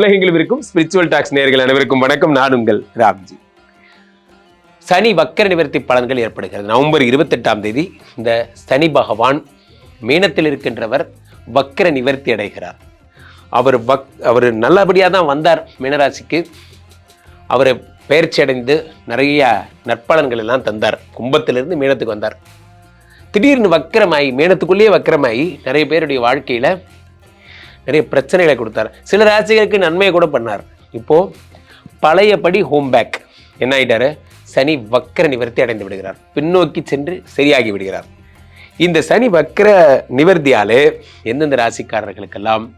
உலகெங்கிலும் இருக்கும் spiritual tax நேர்கள் அனைவருக்கும் வணக்கம். நான் உங்கள் ராம்ஜி. சனி வக்கர நிவர்த்தி பலன்கள் ஏற்படுகிறது. நவம்பர் இருபத்தெட்டாம் தேதி இந்த சனி பகவான் மீனத்தில் இருக்கின்றவர் வக்கர நிவர்த்தி அடைகிறார். அவர் வக் அவர் நல்லபடியாக தான் வந்தார் மீனராசிக்கு. அவர் பயிற்சி அடைந்து நிறைய நற்பலன்கள் எல்லாம் தந்தார். கும்பத்திலிருந்து மீனத்துக்கு வந்தார். திடீர்னு வக்கரமாயி மீனத்துக்குள்ளேயே வக்கரமாயி நிறைய பேருடைய வாழ்க்கையில் நிறைய பிரச்சனைகளை கொடுத்தார். சில ராசிகளுக்கு நன்மையை கூட பண்ணார். இப்போ பழையபடி ஹோம் பேக் என்ன ஆயிட்டாரு? சனி வக்கர நிவர்த்தி அடைந்து விடுகிறார். பின்னோக்கி சென்று சரியாகி விடுகிறார். இந்த சனி வக்கர நிவர்த்தியாலே எந்தெந்த ராசிக்காரர்களுக்கெல்லாம்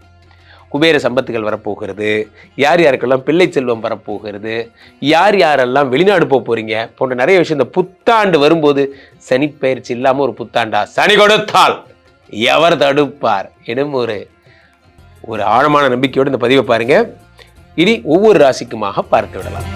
குபேர சம்பத்துகள் வரப்போகிறது? யார் யாருக்கெல்லாம் பிள்ளை செல்வம் வரப்போகிறது? யார் யாரெல்லாம் வெளிநாடு போக போறீங்க? போன்ற நிறைய விஷயம். இந்த புத்தாண்டு வரும்போது சனி பயிற்சி இல்லாமல் ஒரு புத்தாண்டா? சனி கொடுத்தால். எவர் தடுப்பார்? எனும் ஒரு ஒரு ஆழமான நம்பிக்கையோடு இந்த பதிவை பாருங்க. இனி ஒவ்வொரு ராசிக்குமாக பார்த்து விடலாம்.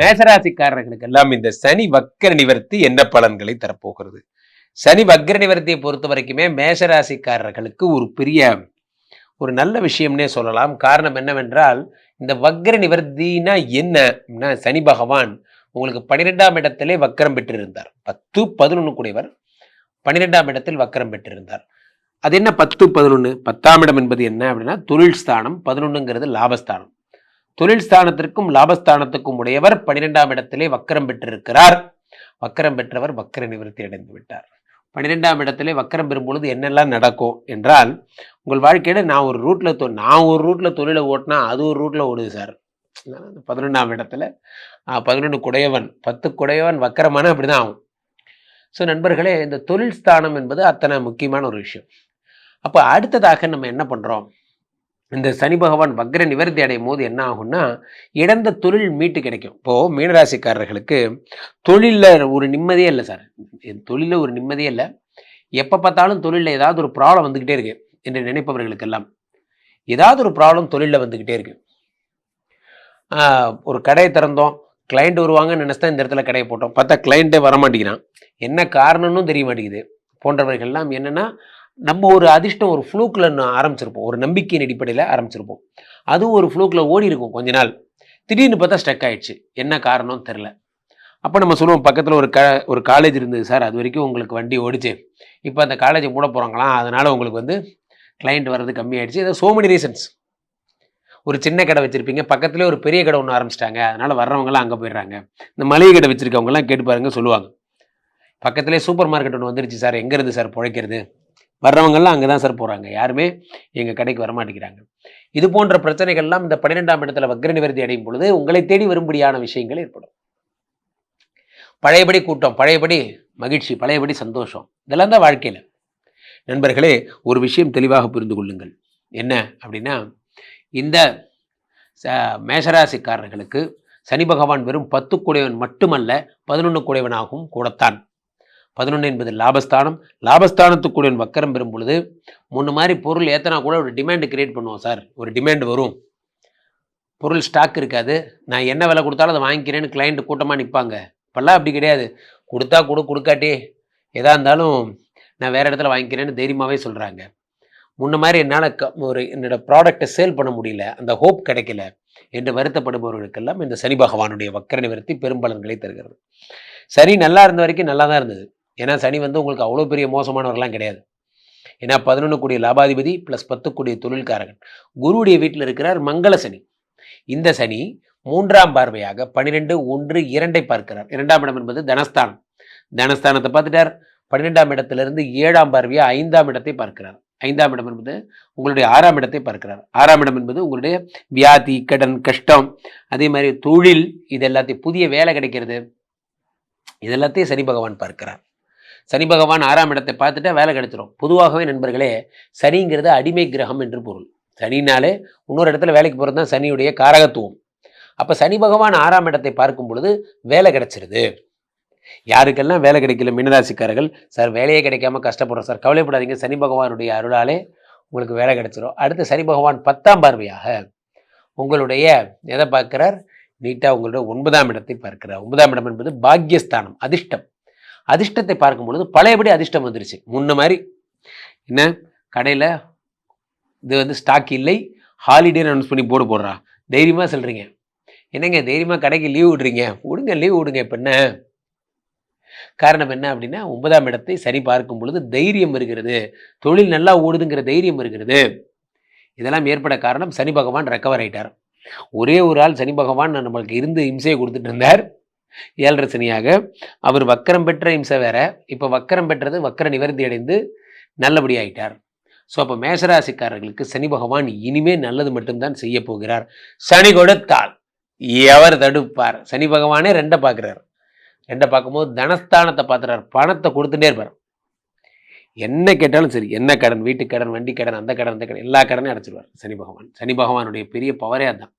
மேசராசிக்காரர்களுக்கு எல்லாம் இந்த சனி வக்கர நிவர்த்தி என்ன பலன்களை தரப்போகிறது? சனி வக்கர நிவர்த்தியை பொறுத்த வரைக்குமே மேசராசிக்காரர்களுக்கு ஒரு பெரிய ஒரு நல்ல விஷயம்னே சொல்லலாம். காரணம் என்னவென்றால் இந்த வக்கர நிவர்த்தினா என்ன? சனி பகவான் உங்களுக்கு பன்னிரெண்டாம் இடத்திலே வக்கரம் பெற்றிருந்தார். பத்து பதினொன்று கூடியவர் பனிரெண்டாம் இடத்தில் வக்கரம் பெற்றிருந்தார். அது என்ன பத்து பதினொன்று பத்தாம் இடம் என்பது என்ன அப்படின்னா தொழில் ஸ்தானம் பதினொன்றுங்கிறது லாபஸ்தானம். தொழில் ஸ்தானத்திற்கும் லாபஸ்தானத்துக்கும் உடையவர் பனிரெண்டாம் இடத்திலே வக்கரம் பெற்றிருக்கிறார். வக்கரம் பெற்றவர் வக்கர நிவர்த்தி அடைந்து விட்டார். பன்னிரெண்டாம் இடத்திலே வக்கரம் பெறும்பொழுது என்னெல்லாம் நடக்கும் என்றால் உங்கள் வாழ்க்கையில நான் ஒரு ரூட்ல தொ நான் ஒரு ரூட்ல தொழிலை ஓட்டினா அது ஒரு ரூட்ல ஓடுது சார். பதினொன்றாம் இடத்துல பதினொன்று குடையவன் பத்து குடையவன் வக்கரமான அப்படிதான் ஆகும். ஸோ நண்பர்களே இந்த தொழில் ஸ்தானம் என்பது அத்தனை முக்கியமான ஒரு விஷயம். அப்போ அடுத்ததாக நம்ம என்ன பண்ணுறோம் இந்த சனி பகவான் வக்ர நிவர்த்தி அடையும் போது என்ன ஆகும்னா இழந்த தொழில் மீட்டு கிடைக்கும். இப்போது மீனராசிக்காரர்களுக்கு தொழிலில் ஒரு நிம்மதியே இல்லை சார். தொழிலில் ஒரு நிம்மதியே இல்லை. எப்போ பார்த்தாலும் தொழிலில் ஏதாவது ஒரு ப்ராப்ளம் வந்துக்கிட்டே இருக்கு என்று நினைப்பவர்களுக்கெல்லாம். ஏதாவது ஒரு ப்ராப்ளம் தொழிலில் வந்துக்கிட்டே இருக்கு. ஒரு கடையை திறந்தோம். கிளைண்ட் வருவாங்கன்னு நினச்சா இந்த இடத்துல கடையை போட்டோம். பார்த்தா கிளைண்ட்டே வரமாட்டேங்கிறான். என்ன காரணம்னு தெரிய மாட்டேங்குது. போன்றவர்கள்லாம் என்னென்னா நம்ம ஒரு அதிர்ஷ்டம் ஒரு ஃப்ளூக்கில் ஆரம்பிச்சிருப்போம். ஒரு நம்பிக்கையின் அடிப்படையில் ஆரம்பிச்சிருப்போம். அதுவும் ஒரு ஃப்ளூக்கில் ஓடி இருக்கும் கொஞ்ச நாள். திடீர்னு பார்த்தா ஸ்டக் ஆயிடுச்சு. என்ன காரணம் தெரில அப்போ நம்ம சொல்லுவோம் பக்கத்தில் ஒரு க ஒரு காலேஜ் இருந்தது சார். அது வரைக்கும் உங்களுக்கு வண்டி ஓடிச்சு. இப்போ அந்த காலேஜை மூட போகிறாங்களாம் அதனால் உங்களுக்கு வந்து கிளைண்ட் வர்றது கம்மியாயிடுச்சு. ஏதோ சோ மெனி ரீசன்ஸ் ஒரு சின்ன கடை வச்சுருப்பீங்க. பக்கத்துலேயே ஒரு பெரிய கடை ஒன்று ஆரம்பிச்சிட்டாங்க. அதனால் வர்றவங்களாம் அங்கே போயிடுறாங்க. இந்த மளிகை கடை வச்சுருக்கவங்கலாம் கேட்டு பாருங்க சொல்லுவாங்க. பக்கத்துலேயே சூப்பர் மார்க்கெட் ஒன்று வந்துருச்சு சார். எங்கே இருந்து சார் பிழைக்கிறது? வர்றவங்கெல்லாம் அங்கே தான் சார் போகிறாங்க யாருமே எங்கள் கடைக்கு வரமாட்டேங்கிறாங்க. இது போன்ற பிரச்சனைகள்லாம் இந்த பன்னிரெண்டாம் இடத்துல வக்ர நிவர்த்தி அடையும் பொழுது உங்களை தேடி வரும்படியான விஷயங்கள் ஏற்படும். பழையபடி கூட்டம் பழையபடி மகிழ்ச்சி பழையபடி சந்தோஷம். இதெல்லாம் தான் வாழ்க்கையில். நண்பர்களே ஒரு விஷயம் தெளிவாக புரிந்து கொள்ளுங்கள். என்ன அப்படின்னா இந்த மேஷராசிக்காரர்களுக்கு சனி பகவான் வெறும் பத்து குடைவன் மட்டுமல்ல பதினொன்று குடைவனாகவும் கூடத்தான். பதினொன்று என்பது லாபஸ்தானம். லாபஸ்தானத்துக்குடையவன் வக்கரம் பெறும் பொழுது முன்ன மாதிரி பொருள் ஏத்தனா கூட ஒரு டிமாண்டு கிரியேட் பண்ணுவோம் சார் ஒரு டிமாண்ட் வரும். பொருள் ஸ்டாக் இருக்காது. நான் என்ன விலை கொடுத்தாலும் அதை வாங்கிக்கிறேன்னு கிளைண்ட் கூட்டமாக நிற்பாங்க இப்போல்லாம் அப்படி கிடையாது. கொடுத்தா கொடு கொடுக்காட்டி. எதா இருந்தாலும் நான் வேறு இடத்துல வாங்கிக்கிறேன்னு தைரியமாகவே சொல்கிறாங்க முன்ன மாதிரி என்னால் க ஒரு என்னோட ப்ராடக்டை சேல் பண்ண முடியல. அந்த ஹோப் கிடைக்கல என்று வருத்தப்படுபவர்களுக்கெல்லாம் இந்த சனி பகவானுடைய வக்கர நிவர்த்தி பெரும்பலன்களை தருகிறது. சனி நல்லா இருந்த வரைக்கும் நல்லா தான் இருந்தது. ஏன்னா சனி வந்து உங்களுக்கு அவ்வளோ பெரிய மோசமானவர்கள்லாம் கிடையாது. ஏன்னா பதினொன்று கூடிய லாபாதிபதி ப்ளஸ் பத்து கூடிய தொழில்காரகன். குருவுடைய வீட்டில் இருக்கிறார் மங்கள சனி. இந்த சனி மூன்றாம் பார்வையாக பன்னிரெண்டு ஒன்று இரண்டை பார்க்கிறார். இரண்டாம் இடம் என்பது தனஸ்தானம். தனஸ்தானத்தை பார்த்துட்டார். பன்னிரெண்டாம் இடத்திலிருந்து ஏழாம் பார்வையாக ஐந்தாம் இடத்தை பார்க்கிறார். ஐந்தாம் இடம் என்பது உங்களுடைய ஆறாம் இடத்தை பார்க்கிறார். ஆறாம் இடம் என்பது உங்களுடைய வியாதி கடன் கஷ்டம் அதே மாதிரி தொழில் இது எல்லாத்தையும் புதிய வேலை கிடைக்கிறது. இது எல்லாத்தையும் சனி பகவான் பார்க்கிறார். சனி பகவான் ஆறாம் இடத்தை பார்த்துட்டா வேலை கிடைச்சிரும். பொதுவாகவே நண்பர்களே சனிங்கிறது அடிமை கிரகம் என்று பொருள். சனினாலே இன்னொரு இடத்துல வேலைக்கு போகிறது தான் சனியுடைய காரகத்துவம். அப்போ சனி பகவான் ஆறாம் இடத்தை பார்க்கும் பொழுது வேலை கிடைச்சிருது. யாருக்கெல்லாம் வேலை கிடைக்கல மீனராசிக்காரர்கள்? சார் வேலையே கிடைக்காம கஷ்டப்படுறோம். சார் கவலைப்படாதீங்க. சனி பகவானுடைய அருளாலே உங்களுக்கு வேலை கிடைச்சிரும். அடுத்து சனி பகவான் பத்தாம் பார்வையாக உங்களுடைய எதை பார்க்கிறார்? நீட்டாக உங்களுடைய ஒன்பதாம் இடத்தை பார்க்கிறார். ஒன்பதாம் இடம் என்பது பாக்யஸ்தானம் அதிர்ஷ்டம். அதிர்ஷ்டத்தை பார்க்கும் பொழுது பழையபடி அதிர்ஷ்டம் வந்துருச்சு. முன்ன மாதிரி என்ன? கடையில் இது வந்து ஸ்டாக் இல்லை. ஹாலிடே அனௌன்ஸ் பண்ணி போர்டு போடுறா. தைரியமாக சொல்கிறீங்க என்னங்க தைரியமாக கடைக்கு லீவ் விடுறீங்க? விடுங்க லீவ் விடுங்க. இப்போ என்ன? காரணம் என்ன அப்படின்னா ஒன்பதாம் இடத்தை சரி பார்க்கும் பொழுது தைரியம் இருக்கிறது தொழில் நல்லா ஓடுதுங்கிற தைரியம் இருக்கிறது இதெல்லாம் ஏற்பட காரணம் சனி பகவான் ரெக்கவர் ஆயிட்டார். ஒரே ஒரு ஆள் சனி பகவான் நம்மளுக்கு இருந்து இம்சையை கொடுத்துட்டு இருந்தார். ஏழரை சனியாக. அவர் வக்கரம் பெற்ற இம்சை வேற. இப்போ வக்கரம் பெற்றது வக்கர நிவர்த்தி அடைந்து நல்லபடி ஆயிட்டார். ஸோ அப்போ மேசராசிக்காரர்களுக்கு சனி பகவான் இனிமே நல்லது மட்டும்தான் செய்ய போகிறார். சனி கொடுத்தால் எவர் தடுப்பார்? சனி பகவானே ரெண்டை பார்க்குறார். ரெண்டை பார்க்கும்போது தனஸ்தானத்தை பார்த்துறாரு. பணத்தை கொடுத்துட்டே இருப்பார். என்ன கேட்டாலும் சரி என்ன கடன் வீட்டு கடன் வண்டி கடன் அந்த கடன் அந்த கடன் எல்லா கடனையும் அடைச்சிருவார் சனி பகவான். சனி பகவானுடைய பெரிய பவரே அதுதான்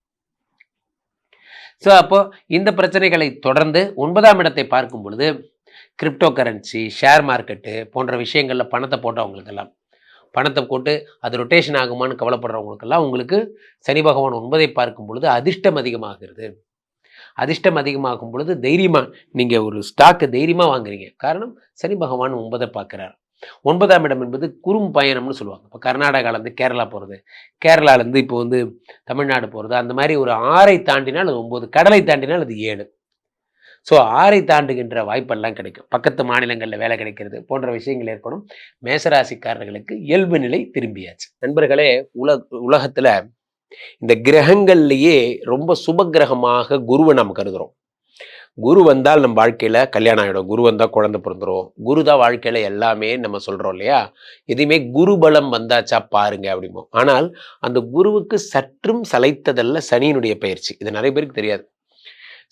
ஸோ அப்போ இந்த பிரச்சனைகளை தொடர்ந்து ஒன்பதாம் இடத்தை பார்க்கும் பொழுது கிரிப்டோ கரன்சி ஷேர் மார்க்கெட்டு போன்ற விஷயங்களில் பணத்தை போட்டவங்களுக்கெல்லாம் பணத்தை போட்டு அது ரொட்டேஷன் ஆகுமான்னு கவலைப்படுறவங்களுக்கெல்லாம் உங்களுக்கு சனி பகவான் ஒன்பதை பார்க்கும் பொழுது அதிர்ஷ்டம் அதிகமாகிறது. அதிர்ஷ்டம் அதிகமாகும் பொழுது தைரியமாக நீங்கள் ஒரு ஸ்டாக்கை தைரியமாக வாங்குறீங்க. காரணம் சனி பகவான் ஒன்பதை பார்க்குறார். ஒன்பதாம் இடம் என்பது குறும் பயணம்னு சொல்லுவாங்க. இப்போ கர்நாடகாலேருந்து கேரளா போகிறது கேரளாலேருந்து இப்போ வந்து தமிழ்நாடு போகிறது அந்த மாதிரி ஒரு ஆறை தாண்டினால் அது ஒம்பது கடலை தாண்டினால் அது ஏழு. ஸோ ஆறை தாண்டுகின்ற வாய்ப்பெல்லாம் கிடைக்கும். பக்கத்து மாநிலங்களில் வேலை கிடைக்கிறது போன்ற விஷயங்கள் ஏற்படும். மேசராசிக்காரர்களுக்கு இயல்பு நிலை திரும்பியாச்சு. நண்பர்களே உலக உலகத்தில் இந்த கிரகங்கள்லேயே ரொம்ப சுப கிரகமாக குருவை நாம் கருதுகிறோம் குரு வந்தால் நம்ம வாழ்க்கையில் கல்யாணம் ஆகிடும் குரு வந்தால் குழந்தை பிறந்துரும். குரு தான் வாழ்க்கையில் எல்லாமே நம்ம சொல்கிறோம் இல்லையா? எதையுமே குரு பலம் வந்தாச்சா பாருங்க அப்படிமோ ஆனால் அந்த குருவுக்கு சற்றும் சளைத்ததல்ல சனியினுடைய பயிற்சி. இது நிறைய பேருக்கு தெரியாது.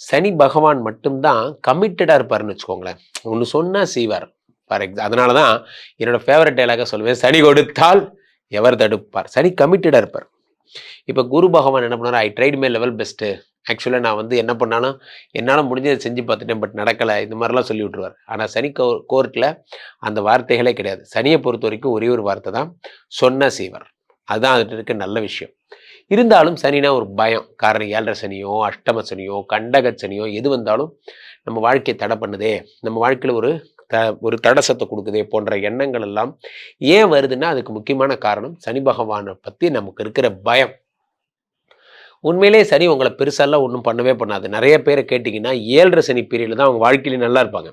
சனி பகவான் மட்டும்தான் கமிட்டடாக இருப்பாருன்னு வச்சுக்கோங்களேன். ஒன்று சொன்னால் செய்வார். ஃபார் எக்ஸாம் அதனால தான் என்னோட ஃபேவரட் டைலாக சொல்லுவேன். சனி கொடுத்தால் எவர் தடுப்பார். சனி கமிட்டடாக இருப்பார். இப்போ குரு பகவான் என்ன பண்ணார்? I tried my level best ஆக்சுவலாக நான் வந்து என்ன பண்ணாலும் என்னால் முடிஞ்சதை செஞ்சு பார்த்துட்டேன் பட் நடக்கலை. இந்த மாதிரிலாம் சொல்லி விட்ருவார் ஆனால் சனி கோ கோர்ட்டில் அந்த வார்த்தைகளே கிடையாது. சனியை பொறுத்த வரைக்கும் ஒரே ஒரு வார்த்தை தான் சொன்ன செய்வர் அதுதான் அது இருக்க நல்ல விஷயம். இருந்தாலும் சனினா ஒரு பயம். காரணம் ஏழரை சனியோ அஷ்டம சனியோ கண்டக சனியோ எது வந்தாலும் நம்ம வாழ்க்கையை தடை பண்ணுதே. நம்ம வாழ்க்கையில் ஒரு த ஒரு தடசத்தை கொடுக்குதே போன்ற எண்ணங்கள் எல்லாம் ஏன் வருதுன்னா அதுக்கு முக்கியமான காரணம் சனி பகவானை பற்றி நமக்கு இருக்கிற பயம். உண்மையிலே சனி உங்களை பெருசாலாம் ஒன்றும் பண்ணவே பண்ணாது. நிறைய பேரை கேட்டிங்கன்னா ஏழரை சனி பீரியடில் தான் அவங்க வாழ்க்கையில நல்லா இருப்பாங்க.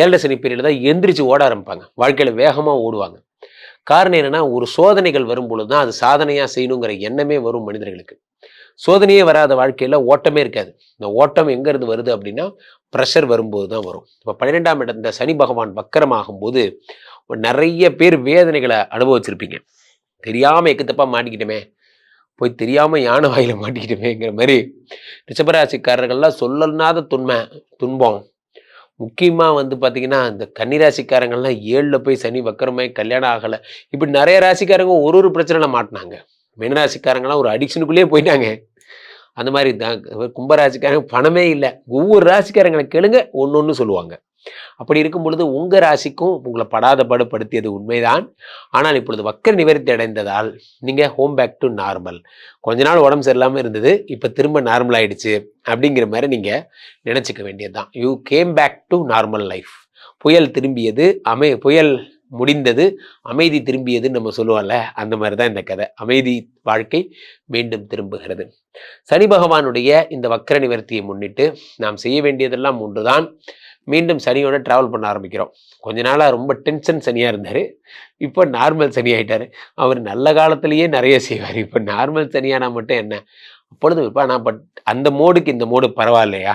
ஏழரை சனி பீரியடில் தான் எந்திரிச்சு ஓட ஆரம்பிப்பாங்க. வாழ்க்கையில் வேகமாக ஓடுவாங்க. காரணம் என்னன்னா ஒரு சோதனைகள் வரும் பொழுது தான் அது சாதனையாக செய்யணுங்கிற எண்ணமே வரும் மனிதர்களுக்கு. சோதனையே வராத வாழ்க்கையில் ஓட்டமே இருக்காது. இந்த ஓட்டம் எங்கேருந்து வருது அப்படின்னா ப்ரெஷர் வரும்போது தான் வரும். இப்போ பன்னிரெண்டாம் இடம் இந்த சனி பகவான் வக்கரமாகும் போது நிறைய பேர் வேதனைகளை அனுபவிச்சிருப்பீங்க. தெரியாமல் எக்குத்தப்பாக மாட்டிக்கிட்டோமே போய் தெரியாமல் யானை வாயில் மாட்டிக்கிட்டோமேங்கிற மாதிரி ரிஷபராசிக்காரர்கள்லாம் சொல்லனாத துன்மை துன்பம். முக்கியமாக வந்து பார்த்தீங்கன்னா இந்த கன்னிராசிக்காரங்கள்லாம் ஏழில் போய் சனி வக்கரமாய் கல்யாணம் ஆகலை. இப்படி நிறைய ராசிக்காரங்க ஒரு ஒரு பிரச்சனையில் மாட்டினாங்க. மீனராசிக்காரங்களாம் ஒரு அடிக்ஷனுக்குள்ளேயே போயிட்டாங்க. அந்த மாதிரி தான். கும்பராசிக்காரங்க பணமே இல்லை. ஒவ்வொரு ராசிக்காரங்களை கேளுங்க ஒன்று ஒன்று சொல்லுவாங்க. அப்படி இருக்கும் பொழுது உங்கள் ராசிக்கும் உங்களை படாத படுப்படுத்தியது உண்மைதான். ஆனால் இப்பொழுது வக்கர நிவர்த்தி அடைந்ததால் நீங்கள் ஹோம் பேக் டு நார்மல் கொஞ்ச நாள் உடம்பு சரியில்லாமல் இருந்தது இப்போ திரும்ப நார்மல் ஆயிடுச்சு அப்படிங்கிற மாதிரி நீங்கள் நினச்சிக்க வேண்டியது தான் you came back to normal life புயல் திரும்பியது அமை புயல் முடிந்தது அமைதி திரும்பியதுன்னு நம்ம சொல்லுவோம்ல அந்த மாதிரி தான் இந்த கதை. அமைதி வாழ்க்கை மீண்டும் திரும்புகிறது. சனி பகவானுடைய இந்த வக்கர நிவர்த்தியை முன்னிட்டு நாம் செய்ய வேண்டியதெல்லாம் ஒன்றுதான். மீண்டும் சனியோட ட்ராவல் பண்ண ஆரம்பிக்கிறோம். கொஞ்ச நாளாக ரொம்ப டென்ஷன் சனியாக இருந்தார். இப்போ நார்மல் சனி ஆகிட்டார் அவர் நல்ல காலத்திலேயே நிறைய செய்வார். இப்போ நார்மல் சனியானா மட்டும் என்ன? அப்பொழுது இப்போ நான் பட் அந்த மோடுக்கு இந்த மோடு பரவாயில்லையா?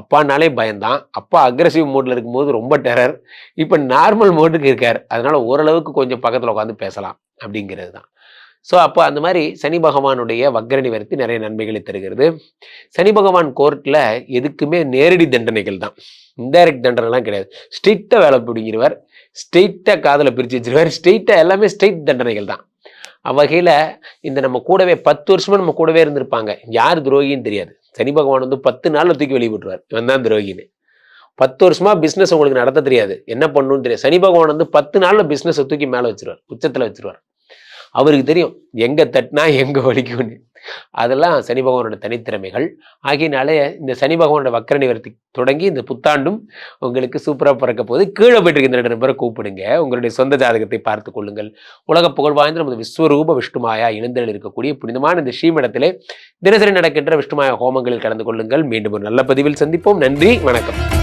அப்பானாலே பயந்தான். அப்பா அக்ரஸிவ் மோடில் இருக்கும்போது ரொம்ப டெரர் இப்போ நார்மல் மோடுக்கு இருக்கார். அதனால் ஓரளவுக்கு கொஞ்சம் பக்கத்தில் உட்காந்து பேசலாம். அப்படிங்கிறது தான் ஸோ அப்போ அந்த மாதிரி சனி பகவானுடைய வக்ர நிவர்த்தி நிறைய நன்மைகளை தருகிறது. சனி பகவான் கோர்ட்டில் எதுக்குமே நேரடி தண்டனைகள் தான். இன்டைரக்ட் தண்டனைலாம் கிடையாது. ஸ்ட்ரிக்டாக வேலை பிடிங்கிறவர் ஸ்ட்ரெயிட்டாக காதில் பிரித்து வச்சிருவார். ஸ்ட்ரெயிட்டாக எல்லாமே ஸ்ட்ரெயிட் தண்டனைகள் தான். அவ்வகையில் இந்த நம்ம கூடவே பத்து வருஷமாக நம்ம கூடவே இருந்திருப்பாங்க. யார் துரோகின்னு தெரியாது. சனி பகவான் வந்து பத்து நாளில் தூக்கி வெளியே விட்டுருவார் இவன் தான் துரோகின்னு. பத்து வருஷமா பிஸ்னஸ் உங்களுக்கு நடத்த தெரியாது. என்ன பண்ணணும்னு தெரியாது. சனி பகவான் வந்து பத்து நாளில் பிஸ்னஸை தூக்கி மேலே வச்சிருவார். உச்சத்தில் வச்சிருவார். அவருக்கு தெரியும் எங்க தட்டினா எங்க வலிக்கும்னு. அதெல்லாம் சனி பகவானோட தனித்திறமைகள். ஆகியனாலே இந்த சனி பகவானோட வக்கர நிவர்த்தி தொடங்கி இந்த புத்தாண்டும் உங்களுக்கு சூப்பராக பிறக்க போது கீழே போயிட்டு இருக்கின்ற இந்த ரெண்டு கூப்பிடுங்க. உங்களுடைய சொந்த ஜாதகத்தை பார்த்து கொள்ளுங்கள். உலக புகழ் வாய்ந்த நமது விஸ்வரூப விஷ்ணுமாயா இணைந்தல் இருக்கக்கூடிய புனிதமான இந்த ஸ்ரீமடத்திலே தினசரி நடக்கின்ற விஷ்ணுமாயா ஹோமங்களில் கலந்து கொள்ளுங்கள். மீண்டும் ஒரு நல்ல பதிவில் சந்திப்போம். நன்றி. வணக்கம்.